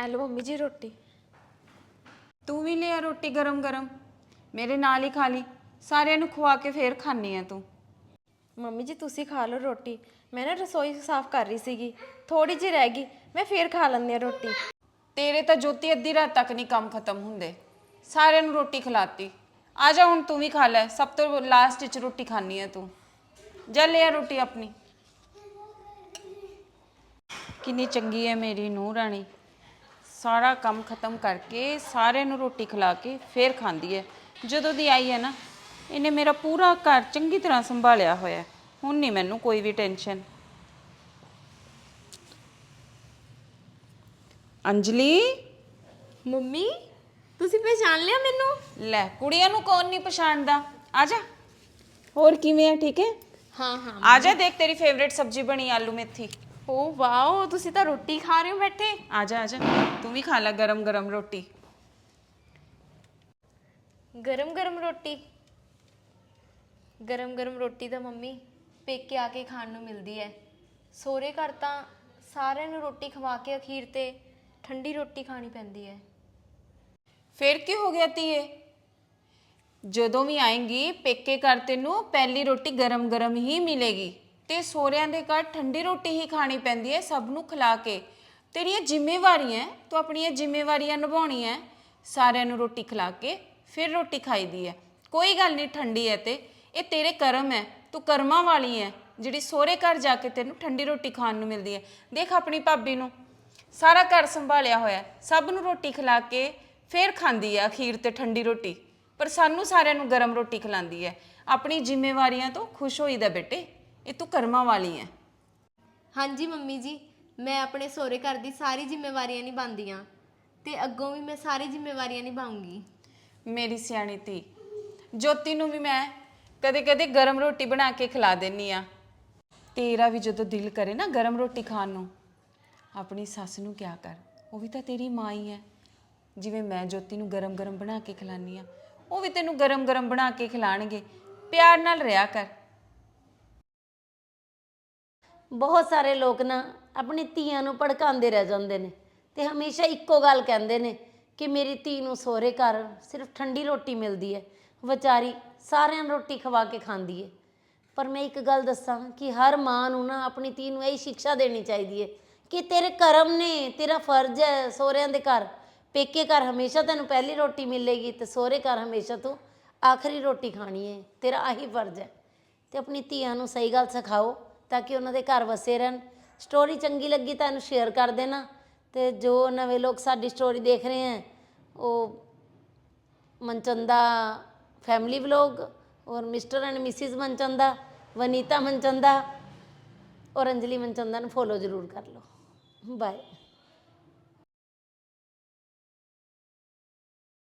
ਐ ਲਓ ਮੰਮੀ ਜੀ ਰੋਟੀ। ਤੂੰ ਵੀ ਲਿਆ ਰੋਟੀ ਗਰਮ ਗਰਮ। ਮੇਰੇ ਨਾਲ ਹੀ ਖਾ ਲਈ। ਸਾਰਿਆਂ ਨੂੰ ਖਵਾ ਕੇ ਫੇਰ ਖਾਣੀ ਆ ਤੂੰ। ਮੰਮੀ ਜੀ ਤੁਸੀਂ ਖਾ ਲਓ ਰੋਟੀ। ਮੈਂ ਨਾ ਰਸੋਈ ਸਾਫ਼ ਕਰ ਰਹੀ ਸੀਗੀ। ਥੋੜੀ ਜਿਹੀ ਰਹਿ ਗਈ। ਮੈਂ ਫੇਰ ਖਾ ਲੈਂਦੀ ਆ ਰੋਟੀ। ਤੇਰੇ ਤਾਂ ਜੋਤੀ ਅੱਧੀ ਰਾਤ ਤੱਕ ਨਹੀਂ ਕੰਮ ਖਤਮ ਹੁੰਦੇ। ਸਾਰਿਆਂ ਨੂੰ ਰੋਟੀ ਖਿਲਾਤੀ। ਆ ਜਾ ਹੁਣ ਤੂੰ ਵੀ ਖਾ ਲੈ। ਸਭ ਤੋਂ ਲਾਸਟ ਵਿੱਚ ਰੋਟੀ ਖਾਣੀ ਆ ਤੂੰ। ਜਾ ਲਿਆ ਰੋਟੀ ਆਪਣੀ। ਕਿੰਨੀ ਚੰਗੀ ਹੈ ਮੇਰੀ ਨੂੰਹ ਰਾਣੀ। ਸਾਰਾ ਕੰਮ ਖਤਮ ਕਰਕੇ ਸਾਰਿਆਂ ਨੂੰ ਰੋਟੀ ਖਿਲਾ ਕੇ ਫੇਰ ਖਾਂਦੀ ਹੈ। ਜਦੋਂ ਦੀ ਆਈ ਹੈ ਨਾ ਇਹਨੇ ਮੇਰਾ ਪੂਰਾ ਘਰ ਚੰਗੀ ਤਰ੍ਹਾਂ ਸੰਭਾਲਿਆ ਹੋਇਆ ਹੈ। ਹੁਣ ਨਹੀਂ ਮੈਨੂੰ ਕੋਈ ਵੀ ਟੈਨਸ਼ਨ। ਅੰਜਲੀ? ਮੰਮੀ ਤੁਸੀਂ ਪਹਿਚਾਨ ਲਿਆ ਮੈਨੂੰ? ਲੈ ਕੁੜੀਆਂ ਨੂੰ ਕੌਣ ਨਹੀਂ ਪਛਾਣਦਾ? ਆ ਜਾ। ਹੋਰ ਕਿਵੇਂ ਆ ਠੀਕ ਹੈ? ਹਾਂ ਹਾਂ ਆ ਜਾ ਦੇਖ ਤੇਰੀ ਫੇਵਰੇਟ ਸਬਜ਼ੀ ਬਣੀ ਆਲੂ ਮੇਥੀ। ਓ ਵਾਓ ਤੁਸੀਂ ਤਾਂ ਰੋਟੀ ਖਾ ਰਹੇ ਹੋ ਬੈਠੇ। ਆ ਜਾ ਆ ਜਾ। ਤੂੰ ਵੀ ਖਾ ਲੈ ਗਰਮ ਗਰਮ ਰੋਟੀ। ਗਰਮ ਗਰਮ ਰੋਟੀ। ਗਰਮ ਗਰਮ ਰੋਟੀ ਤਾਂ ਮੰਮੀ ਪੇਕੇ ਆ ਕੇ ਖਾਣ ਨੂੰ ਮਿਲਦੀ ਹੈ ਸੋਰੇ ਘਰ ਤਾਂ ਸਾਰਿਆਂ ਨੂੰ ਰੋਟੀ ਖਵਾ ਕੇ ਅਖੀਰ ਤੇ ਠੰਡੀ ਰੋਟੀ ਖਾਣੀ ਪੈਂਦੀ ਹੈ ਫੇਰ ਕੀ ਹੋ ਗਿਆ ਧੀਏ? ਜਦੋਂ ਵੀ ਆਏਂਗੀ ਪੇਕੇ ਘਰ ਤੈਨੂੰ ਪਹਿਲੀ ਰੋਟੀ ਗਰਮ ਗਰਮ ਹੀ ਮਿਲੇਗੀ। ਤੇ ਸੋਹਰਿਆਂ ਦੇ ਘਰ ਠੰਡੀ ਰੋਟੀ ਹੀ ਖਾਣੀ ਪੈਂਦੀ ਹੈ ਸਭ ਨੂੰ ਖਿਲਾ ਕੇ। ਤੇਰੀਆਂ ਜ਼ਿੰਮੇਵਾਰੀਆਂ ਹੈ, ਤੂੰ ਆਪਣੀਆਂ ਜ਼ਿੰਮੇਵਾਰੀਆਂ ਨਿਭਾਉਣੀਆਂ ਹੈ, ਸਾਰਿਆਂ ਨੂੰ ਰੋਟੀ ਖਿਲਾ ਕੇ ਫਿਰ ਰੋਟੀ ਖਾਈਦੀ ਹੈ। ਕੋਈ ਗੱਲ ਨਹੀਂ ਠੰਡੀ ਹੈ ਤੇ। ਇਹ ਤੇਰੇ ਕਰਮ ਹੈ ਤੂੰ ਕਰਮਾਂ ਵਾਲੀ ਹੈ ਜਿਹੜੀ ਸੋਹਰੇ ਘਰ ਜਾ ਕੇ ਤੈਨੂੰ ਠੰਡੀ ਰੋਟੀ ਖਾਣ ਨੂੰ ਮਿਲਦੀ ਹੈ। ਦੇਖ ਆਪਣੀ ਭਾਬੀ ਨੂੰ ਸਾਰਾ ਘਰ ਸੰਭਾਲਿਆ ਹੋਇਆ ਹੈ, ਸਭ ਨੂੰ ਰੋਟੀ ਖਿਲਾ ਕੇ ਫਿਰ ਖਾਂਦੀ ਹੈ ਅਖੀਰ ਤੇ ਠੰਡੀ ਰੋਟੀ। ਪਰ ਸਾਨੂੰ ਸਾਰਿਆਂ ਨੂੰ ਗਰਮ ਰੋਟੀ ਖਿਲਾਉਂਦੀ ਹੈ। ਆਪਣੀ ਜ਼ਿੰਮੇਵਾਰੀਆਂ ਤੋਂ ਖੁਸ਼ ਹੋਈਦਾ ਬੇਟੇ। ਇਹ ਤੂੰ ਕਰਮਾਂ ਵਾਲੀ ਹੈ ਹਾਂਜੀ ਮੰਮੀ ਜੀ ਮੈਂ ਆਪਣੇ ਸੋਰੇ ਘਰ ਦੀ ਸਾਰੀ ਜ਼ਿੰਮੇਵਾਰੀਆਂ ਨਿਭਾਉਂਦੀ ਹਾਂ ਤੇ ਅੱਗੋਂ ਵੀ ਮੈਂ ਸਾਰੀ ਜ਼ਿੰਮੇਵਾਰੀਆਂ ਨਿਭਾਉਂਗੀ। ਮੇਰੀ ਸਿਆਣੀ ਧੀ ਜੋਤੀ ਨੂੰ ਵੀ ਮੈਂ ਕਦੇ-ਕਦੇ ਗਰਮ ਰੋਟੀ ਬਣਾ ਕੇ ਖਿਲਾ ਦਿੰਨੀ ਆ। ਤੇਰਾ ਵੀ ਜਦੋਂ ਦਿਲ ਕਰੇ ਨਾ ਗਰਮ ਰੋਟੀ ਖਾਣ ਨੂੰ ਆਪਣੀ ਸੱਸ ਨੂੰ ਕਿਆ ਕਰ ਉਹ ਵੀ ਤਾਂ ਤੇਰੀ ਮਾਂ ਹੀ ਹੈ ਜਿਵੇਂ ਮੈਂ ਜੋਤੀ ਨੂੰ ਗਰਮ-ਗਰਮ ਬਣਾ ਕੇ ਖਿਲਾਨੀ ਆ ਉਹ ਵੀ ਤੈਨੂੰ ਗਰਮ-ਗਰਮ ਬਣਾ ਕੇ ਖਿਲਾਣਗੇ ਪਿਆਰ ਨਾਲ ਰਿਹਾ ਕਰ। ਬਹੁਤ ਸਾਰੇ ਲੋਕ ਨਾ ਆਪਣੀ ਧੀਆਂ ਨੂੰ ਭੜਕਾਉਂਦੇ ਰਹਿ ਜਾਂਦੇ ਨੇ ਤੇ ਹਮੇਸ਼ਾ ਇੱਕੋ ਗੱਲ ਕਹਿੰਦੇ ਨੇ ਕਿ ਮੇਰੀ ਧੀ ਨੂੰ ਸਹੁਰੇ ਘਰ ਸਿਰਫ ਠੰਡੀ ਰੋਟੀ ਮਿਲਦੀ ਹੈ, ਵਿਚਾਰੀ ਸਾਰਿਆਂ ਨੂੰ ਰੋਟੀ ਖਵਾ ਕੇ ਖਾਂਦੀ ਹੈ। ਪਰ ਮੈਂ ਇੱਕ ਗੱਲ ਦੱਸਾਂ ਕਿ ਹਰ ਮਾਂ ਨੂੰ ਨਾ ਆਪਣੀ ਧੀ ਨੂੰ ਇਹ ਸਿੱਖਿਆ ਦੇਣੀ ਚਾਹੀਦੀ ਹੈ ਕਿ ਤੇਰੇ ਕਰਮ ਨੇ, ਤੇਰਾ ਫਰਜ਼ ਹੈ ਸਹੁਰਿਆਂ ਦੇ ਘਰ। ਪੇਕੇ ਘਰ ਹਮੇਸ਼ਾ ਤੈਨੂੰ ਪਹਿਲੀ ਰੋਟੀ ਮਿਲੇਗੀ ਤੇ ਸਹੁਰੇ ਘਰ ਹਮੇਸ਼ਾ ਤੂੰ ਆਖਰੀ ਰੋਟੀ ਖਾਣੀ ਹੈ, ਤੇਰਾ ਆਹੀ ਫਰਜ਼ ਹੈ। ਤੇ ਆਪਣੀ ਧੀਆਂ ਨੂੰ ਸਹੀ ਗੱਲ ਸਿਖਾਓ। ਤਾਂ ਕਿ ਉਹਨਾਂ ਦੇ ਘਰ ਵਸੇ ਰਹਿਣ। ਸਟੋਰੀ ਚੰਗੀ ਲੱਗੀ ਤਾਂ ਇਹਨੂੰ ਸ਼ੇਅਰ ਕਰ ਦੇਣਾ। ਤੇ ਜੋ ਨਵੇਂ ਲੋਕ ਸਾਡੀ ਸਟੋਰੀ ਦੇਖ ਰਹੇ ਹੈ, ਉਹ ਮਨਚੰਦਾ ਫੈਮਿਲੀ ਵਲੌਗ ਔਰ Mr and Mrs Manchanda, Vanita Manchanda ਔਰ ਅੰਜਲੀ ਮਨਚੰਦਾ ਨੂੰ ਫੋਲੋ ਜ਼ਰੂਰ ਕਰ ਲਓ। ਬਾਏ